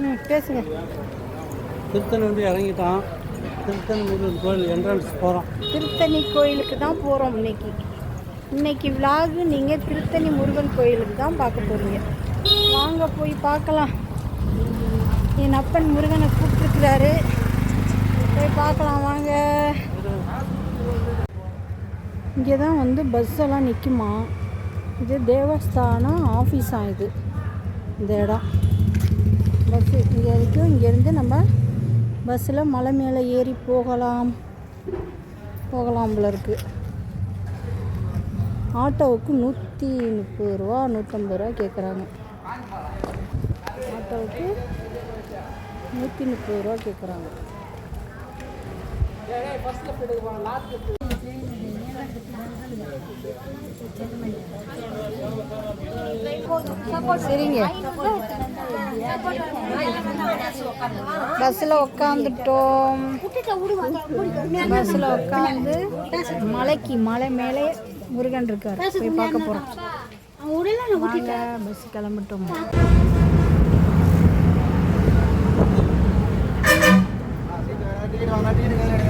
ம் பேசுங்க. திருத்தணி இறங்கிட்டான். திருத்தணி கோயில் என்ட்ரன்ஸ் போகிறோம் திருத்தணி கோயிலுக்கு தான் போகிறோம் இன்னைக்கு. இன்னைக்கு விலாகு நீங்கள் திருத்தணி முருகன் கோயிலுக்கு தான் பார்க்க போகிறீங்க வாங்க போய் பார்க்கலாம். என் அப்பன் முருகனை கூப்பிட்டுருக்கிறாரு. போய் பார்க்கலாம் வாங்க. இங்கே தான் வந்து பஸ் எல்லாம் நிற்குமா இது தேவஸ்தானம் ஆஃபீஸா இது. இந்த இடம். பஸ்ஸு இங்கே வரைக்கும் இங்கேருந்து நம்ம பஸ்ஸில் மலை மேலே ஏறி போகலாம். போகலாம் போல இருக்கு. ஆட்டோவுக்கு நூற்றி முப்பது ரூபா நூற்றம்பது ரூபா கேட்குறாங்க ஆட்டோவுக்கு நூற்றி முப்பது ரூபா கேட்குறாங்க சரிங்க. பஸ்ஸில் உட்காந்துட்டோம் பஸ்ஸில் உட்காந்து மலைக்கு மலை மேலே முருகன் இருக்கார். போய் பார்க்க போகிறோம் வாங்க பஸ் கிளம்பட்டோம். இதுலயே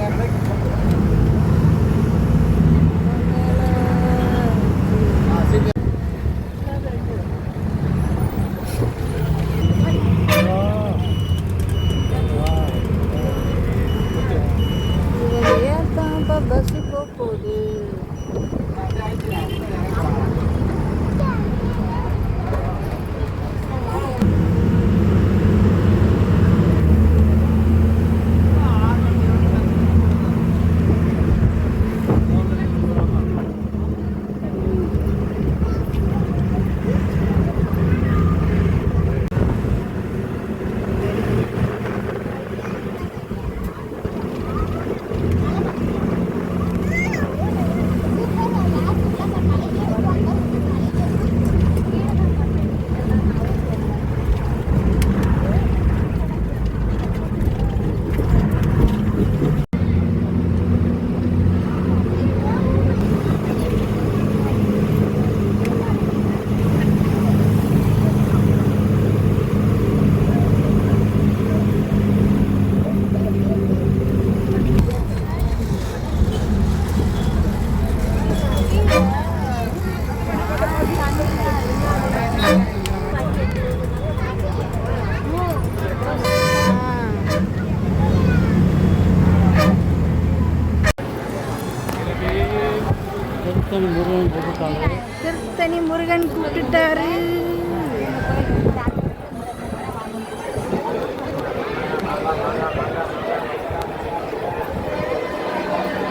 திருத்தணி முருகன் கூப்பிட்டுட்டாரு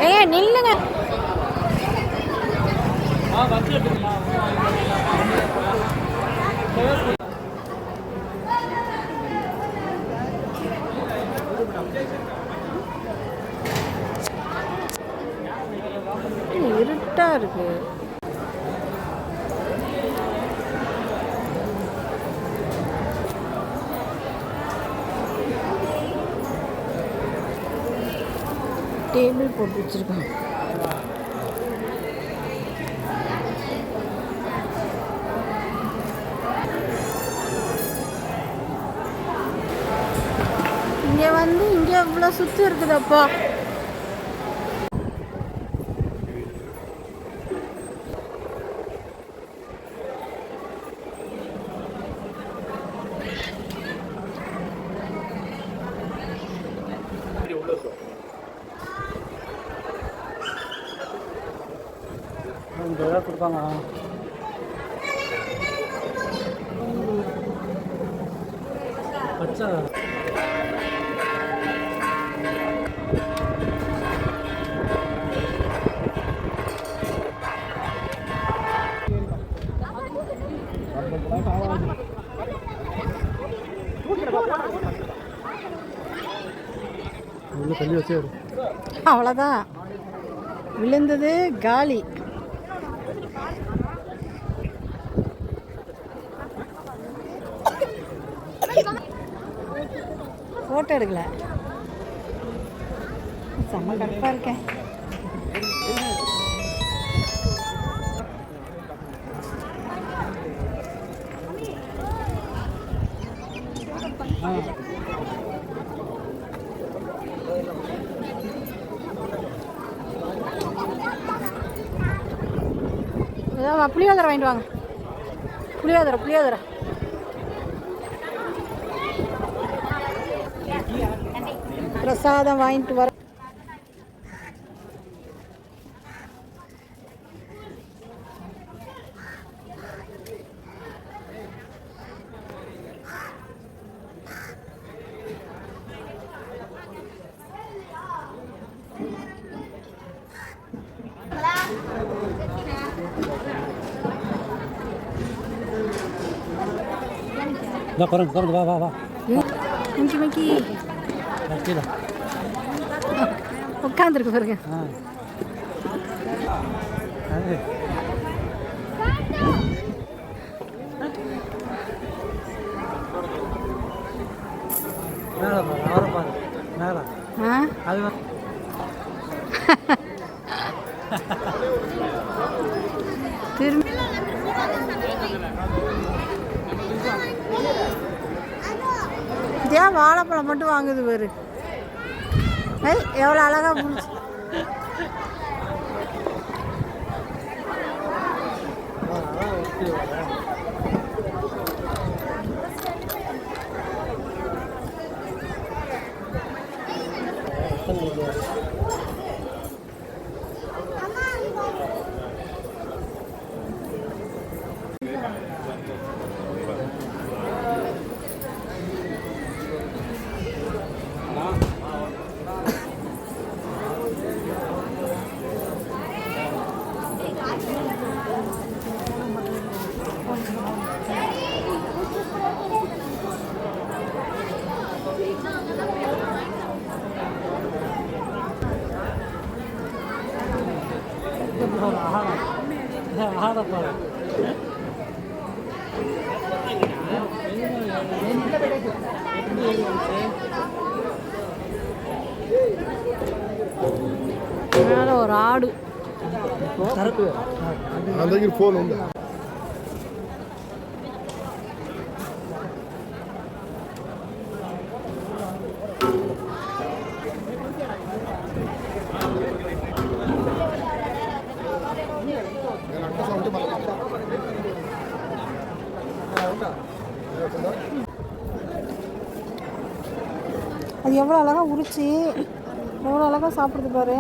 ஏ நில்லுங்க. இருட்டா இருக்கு. டேபிள் போட்டு வச்சிருக்காங்க இங்கே வந்து இங்கே இவ்வளோ சுற்றி இருக்குதப்பா. இந்த இடம் கொடுத்தாங்க பச்சை. உள்ள தள்ளி வச்சே இரு. அவ்வளோதான் விழுந்தது காலி. ஃபோட்டோ எடுக்கல. செம்ம கடுப்பாக இருக்கேன். அதான் புளியோதரை வாங்கிட்டு வாங்க. புளியோதரை புளியோதரை. பிரசாதம் வாங்கிட்டு வர வா குரங்கு குரங்கு வா வா வா. முக்கி வா, கீழே. உட்காந்துருக்கு பாருங்க. மேலே பாரு அவரை பாரு. மேலே. அது திரும்பி ஏன் வாழைப்பழம் மட்டும் வாங்குது பாரு ஐ எவ்வளோ அழகா முடிச்சு அதான் ப்ரோ ஆகாரம் ஆகாரம் பாரு ஒரு ஆடு. சரக்கு அந்த ஃபோன் உண்டு அது எவ்வளோ அழகா உரிச்சு எவ்வளோ அழகா சாப்பிடுது பாரு.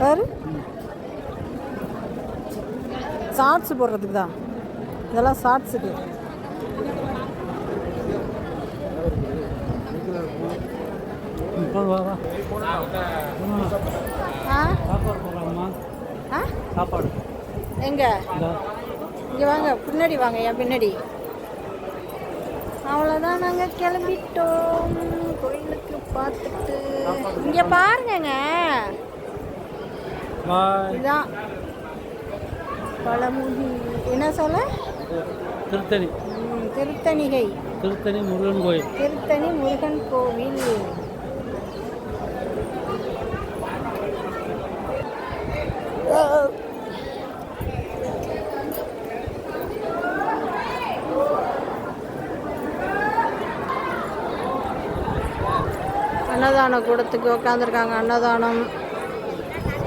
பாரு. ஷார்ட்ஸ் போடுறதுக்கு தான். இதெல்லாம் ஷார்ட்ஸுக்கு சாப்பாடு எங்க எங்கே? இங்கே வாங்க பின்னாடி வாங்க என் பின்னாடி. அவ்வளோதான் நாங்கள் கிளம்பிட்டோம். கோயிலுக்கு பார்த்துட்டு. இங்கே பாருங்கங்க. பாய். இதுதான் பழமுதி. என்ன சொல்ல திருத்தணி. திருத்தணிகை. திருத்தணி முருகன் கோயில். திருத்தணி முருகன் கோவில். அன்னதான கூடத்துக்கு உட்காந்துருக்காங்க அன்னதானம்.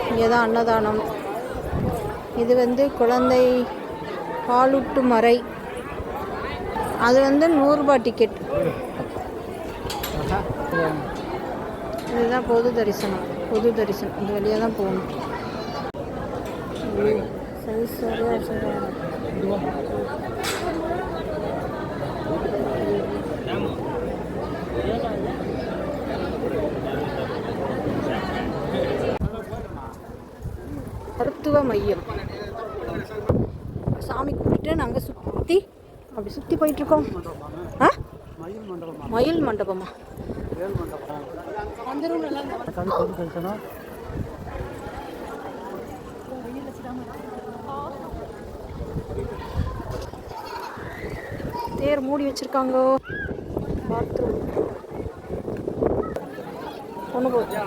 இங்கே தான் அன்னதானம். இது வந்து குழந்தை பாலூட்டு மறை. அது வந்து நூறுரூபா டிக்கெட் இதுதான் பொது தரிசனம். பொது தரிசனம். இந்த வழியாக தான் போகணும். சரி சரியா மையம். சாமி கும்பிட்டு நாங்கள் சுற்றி அப்படி சுற்றி போயிட்டுருக்கோம். ஆ? மயில் மண்டபம்? மயில் மண்டபமா மண்டபம் தேர் மூடி வச்சிருக்காங்க. பாத்ரூம். ஒன்று போச்சு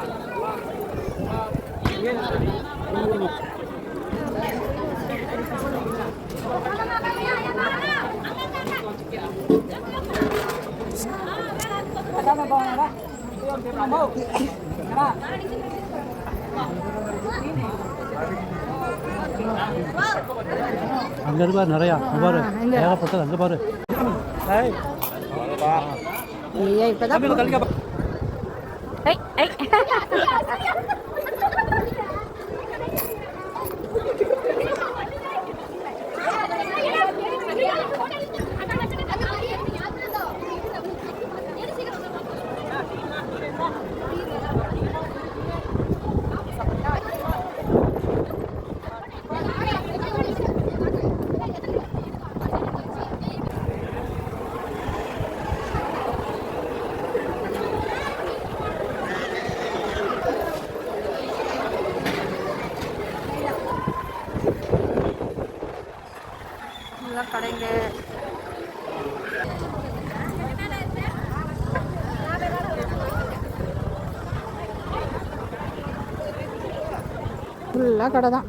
அங்கே இருக்கு பாரு நிறையா. பாரு. ஏகப்பட்டது அங்கே பாரு. இப்போதான் करेंगे ஃபுல்லாக கடை தான்.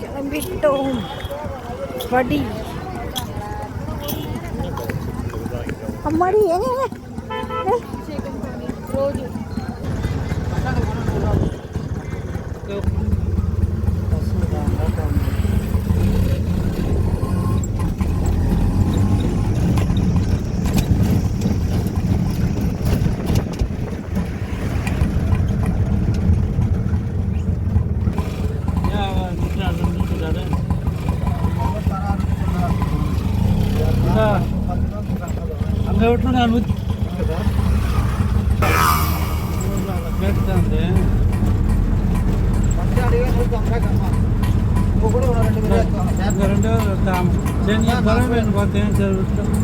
கிளம்பிட்டோம். படி அம்மாடி ஏங்க. రోడ్లు నేను పెడుతుంది రెండు వేలు పోతే ఏం జరుగుతుంది?